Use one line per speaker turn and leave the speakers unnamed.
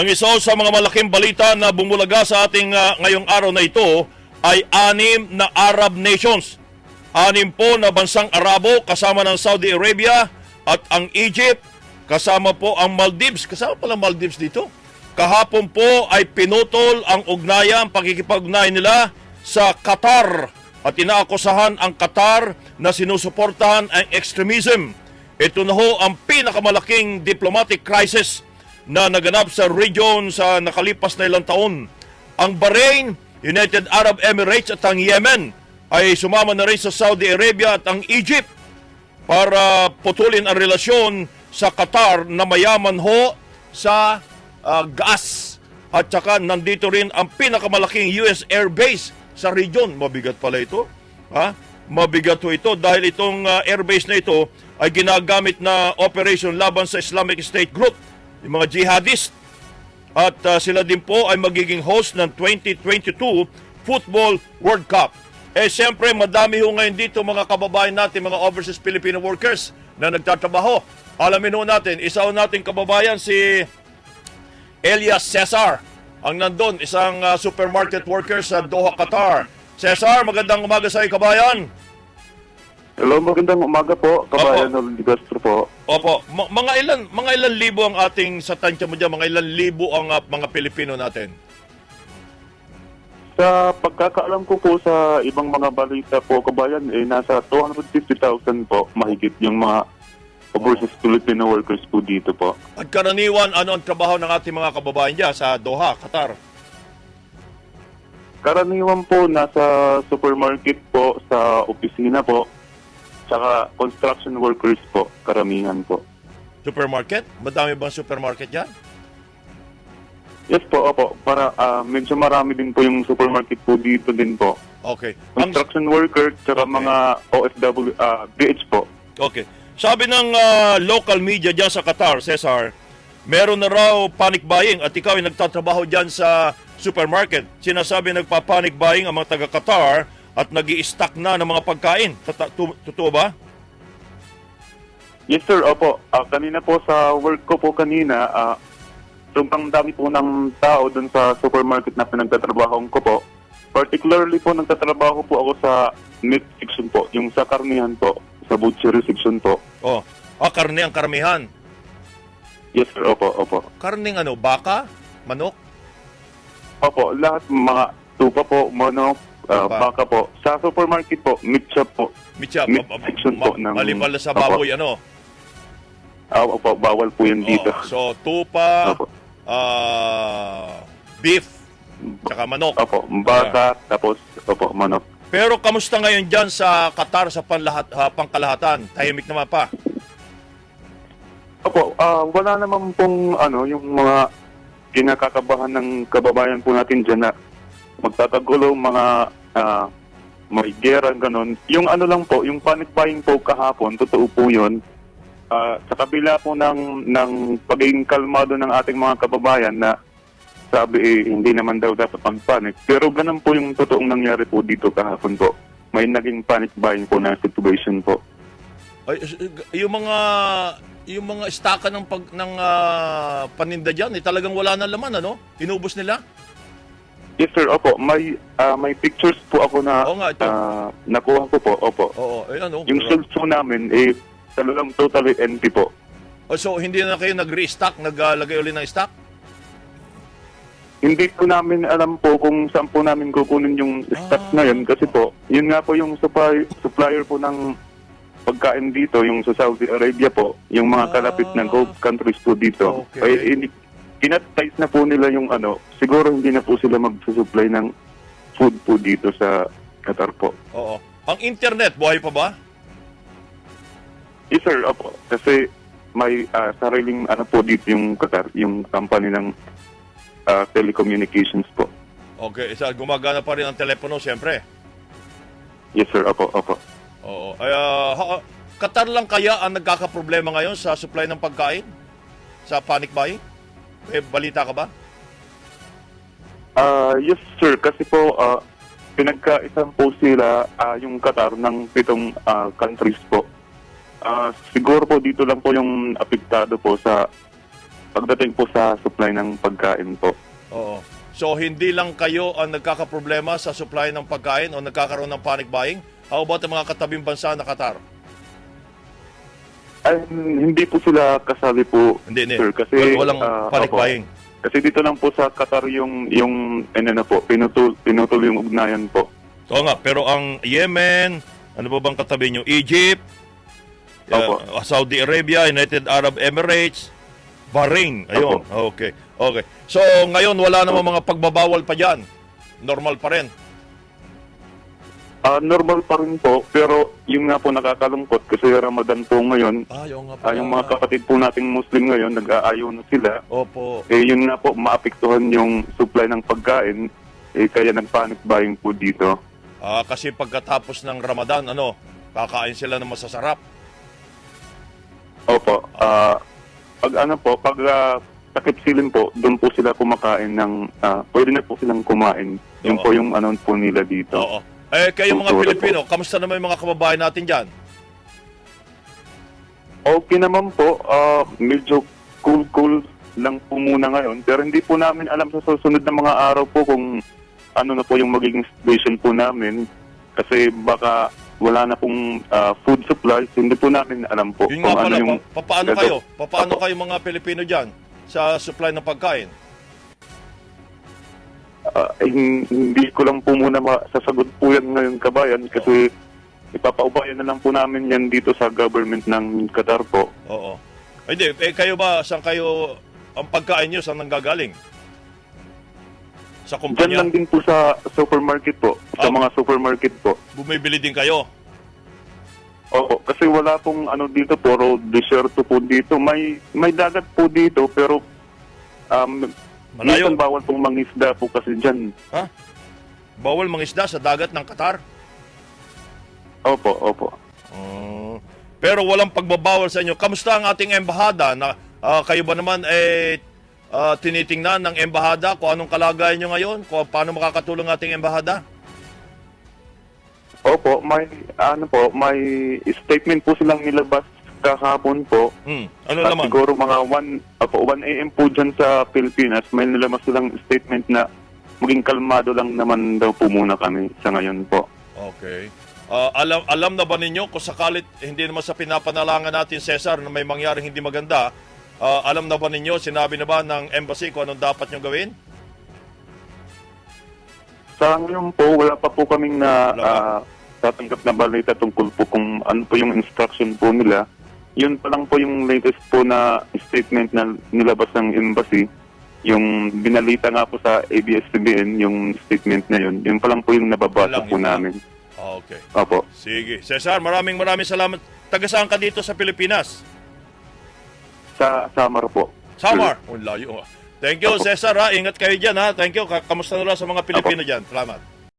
Ang isa sa mga malaking balita na bumulaga sa ating ah, ngayong araw na ito ay anim na Arab nations. Anim po na bansang Arabo kasama ng Saudi Arabia at ang Egypt, kasama po ang Maldives. Kasama pala Maldives dito. Kahapon po ay pinutol ang ugnayan, pakikipag-ugnayan nila sa Qatar at inaakusahan ang Qatar na sinusuportahan ang extremism. Ito na ho ang pinakamalaking diplomatic crisis na naganap sa region sa nakalipas na ilang taon. Ang Bahrain, United Arab Emirates at ang Yemen ay sumama na rin sa Saudi Arabia at ang Egypt para putulin ang relasyon sa Qatar na mayaman ho sa ah, gas. At saka nandito rin ang pinakamalaking US Air Base sa region. Mabigat pala ito. Ha? Mabigat ho ito dahil itong ah, airbase na ito ay ginagamit na operation laban sa Islamic State Group, yung mga jihadist. At ah, sila din po ay magiging host ng 2022 Football World Cup. Eh siyempre madami ho ngayon dito mga kababayan natin, mga overseas Filipino workers na nagtatrabaho. Alamin ho natin, isa ho nating kababayan si Elias Cesar. Ang nandun, isang ah, supermarket worker sa Doha, Qatar. Cesar, magandang umaga sa iyo, kabayan.
Hello, magandang umaga po, kabayan ng Castro po.
Opo, ma- mga ilan mga ilan libo ang ating sa tansya mo dyan, mga ilan libo ang ah, mga Pilipino natin.
Sa pagkakaalam ko po sa ibang mga balita po, kabayan, eh, nasa 250,000 po mahigit yung mga overseas Filipino workers po dito po.
At karaniwan, ano ang trabaho ng ating mga kababayan dyan sa Doha, Qatar?
Karaniwan po nasa supermarket po, sa opisina po, tsaka construction workers po, karamihan po.
Supermarket? Madami bang supermarket dyan?
Yes po, opo. Para ah, medyo marami din po yung supermarket po dito din po.
Okay. Ang,
Construction worker, tsaka
Okay.
mga OFW, ah, BH po.
okay. Sabi ng ah, local media dyan sa Qatar, Cesar, meron na raw panic buying at ikaw ay nagtatrabaho dyan sa supermarket. Sinasabi nagpa-panic buying ang mga taga-Qatar at nag stock na ng mga pagkain. Totoo ba?
Yes sir, opo. Ah, kanina po sa work ko po kanina, ah sobrang dami po ng tao dun sa supermarket na pinagtatrabaho ko po. Particularly po nagtatrabaho po ako sa meat section po, yung sa karnihan po, sa butchery section po.
Oh, ah, karne ang karamihan.
Yes sir, opo, opo.
Karning ano, baka, manok,
Opo, lahat mga tupa po, manok, ah,
Tupa.
baka po. Sa supermarket po, meat shop po.
mitya,
Meat
ma- ma-
section po
ma-
ng-
maliban sa
Opo.
baboy, ano?
Ah, opo, bawal po yan dito.
Oh, so, tupa,
Opo.
ah, beef, tsaka manok.
Opo, baka, tapos, opo, manok.
Pero kamusta ngayon dyan sa Qatar sa panlahat, ha, pangkalahatan? Tahimik naman pa.
Opo, ah, wala naman pong ano, yung mga kinakakabahan ng kababayan po natin dyan na magtatagulo mga ah, may gera, ganun. Yung ano lang po, yung panic buying po kahapon, totoo po yun. Ah, sa kabila po ng, ng pagiging kalmado ng ating mga kababayan na sabi eh, hindi naman daw dapat mag-panic. Pero ganun po yung totoong nangyari po dito kahapon po. May naging panic buying po na situation po.
Ay, yung mga yung mga estaka ng pag ng ah, paninda diyan, eh, talagang wala na laman ano? Inubos nila.
Yes sir, opo. May ah, may pictures po ako na
Oo nga, ito.
ah, nakuha ko po, opo.
Oo, eh ano?
Yung shelves po namin eh talagang totally empty po.
Oh, so hindi na kayo nag-restock, naglagay ulit ng stock?
Hindi po namin alam po kung saan po namin kukunin yung stock na yun kasi po, yun nga po yung supply, supplier po ng pagkain dito, yung sa Saudi Arabia po, yung mga kalapit na Gulf countries po dito.
Okay.
Ay, hindi, kinatize na po nila yung ano, siguro hindi na po sila magsusupply ng food po dito sa Qatar po.
Oo. Ang internet buhay pa ba?
Yes sir, opo. Kasi may ah, sariling ano po dito yung Qatar, yung company ng ah, telecommunications po.
Okay, isa gumagana pa rin ang telepono siyempre.
Yes sir, opo, opo.
Oo. Ay, ah, ha- Qatar lang kaya ang nagkakaproblema ngayon sa supply ng pagkain? Sa panic buying? Eh, balita ka ba?
Ah, yes sir, kasi po ah, pinagkaisan po sila ah, yung Qatar ng pitong ah, countries po. Ah, siguro po dito lang po yung apektado po sa pagdating po sa supply ng pagkain po.
Oo. So, hindi lang kayo ang nagkakaproblema sa supply ng pagkain o nagkakaroon ng panic buying? How about ang mga katabing bansa na Qatar?
Ay, hindi po sila kasali po,
Hindi, hindi.
sir. Kasi,
Wal- walang
ah,
panic
opo.
buying.
Kasi dito lang po sa Qatar yung, yung ano na po, pinutul, pinutol yung ugnayan po.
Oo nga, pero ang Yemen, ano ba bang katabi nyo? Egypt,
Opo.
uh, Saudi Arabia, United Arab Emirates, Bahrain. Ayun. Okay. Okay. So, ngayon wala namang mga pagbabawal pa dyan. Normal pa rin.
Ah, normal pa rin po, pero yung nga po nakakalungkot kasi Ramadan po ngayon,
Ah, nga
ah, yung mga kapatid po nating Muslim ngayon, nag-aayaw na sila.
Opo.
Eh, yun nga po, maapektuhan yung supply ng pagkain, eh, kaya nag-panic buying po dito.
Ah, kasi pagkatapos ng Ramadan, ano, kakain sila ng masasarap.
Opo, ah, pag ano po, pag uh, takip silin po, doon po sila kumakain ng, ah, pwede na po silang kumain. Yun
Oo.
po yung ano po nila dito.
Oo. Eh, kayo mga
Kultura
Pilipino, kamusta naman yung mga kababayan natin dyan?
Okay naman po, ah, medyo cool-cool lang po muna ngayon. Pero hindi po namin alam sa susunod na mga araw po kung ano na po yung magiging situation po namin. Kasi baka wala na pong ah, food supplies. Hindi po namin alam po
Yun nga
kung
pala,
ano yung...
pa- paano kayo? Paano kayo mga Pilipino dyan sa supply ng pagkain?
Eh, hindi ko lang po muna masasagot po yan ngayon kabayan kasi ipapaubayan na lang po namin yan dito sa government ng Qatar po.
Oo. Ay, Hindi, eh, kayo ba, saan kayo, ang pagkain nyo, saan nanggagaling? Sa
Diyan
kumpanya?
lang din po sa supermarket po, sa
Ah.
mga supermarket po.
Bumibili din kayo?
Oo, kasi wala pong ano dito, puro desierto po dito. May may dagat po dito pero um,
Malayo.
minsan bawal pong mangisda po kasi dyan.
Ha? Bawal mangisda sa dagat ng Qatar?
Opo, opo.
Mm. pero walang pagbabawal sa inyo. Kamusta ang ating embahada? Na, ah, kayo ba naman eh, ah, tinitingnan ng embahada kung anong kalagayan nyo ngayon? Kung paano makakatulong ang ating embahada?
Opo, may ano po, may statement po silang nilabas kahapon po.
Hmm. Ano
At
naman?
siguro mga 1 opo, 1 AM po dyan sa Pilipinas, may nilabas silang statement na maging kalmado lang naman daw po muna kami sa ngayon po.
Okay. Ah, alam alam na ba ninyo kung sakalit hindi naman sa pinapanalangan natin Cesar na may mangyaring hindi maganda, ah, alam na ba ninyo, sinabi na ba ng embassy kung anong dapat nyo gawin?
Sa ngayon po, wala pa po kaming na ah, tatanggap na balita tungkol po kung ano po yung instruction po nila. Yun pa lang po yung latest po na statement na nilabas ng embassy. Yung binalita nga po sa ABS-CBN, yung statement na yun. Yun pa lang po yung nababasa
lang,
po
yun lang.
namin.
Okay.
Opo.
Sige. Cesar, maraming maraming salamat. Taga saan ka dito sa Pilipinas?
Sa Samar po.
Samar. Oh, layo. ah. Thank you,
Opo.
Cesar. Ha? Ingat kayo dyan. Ha? Thank you. Ka- Kamusta na lang sa mga Pilipino dyan? Salamat.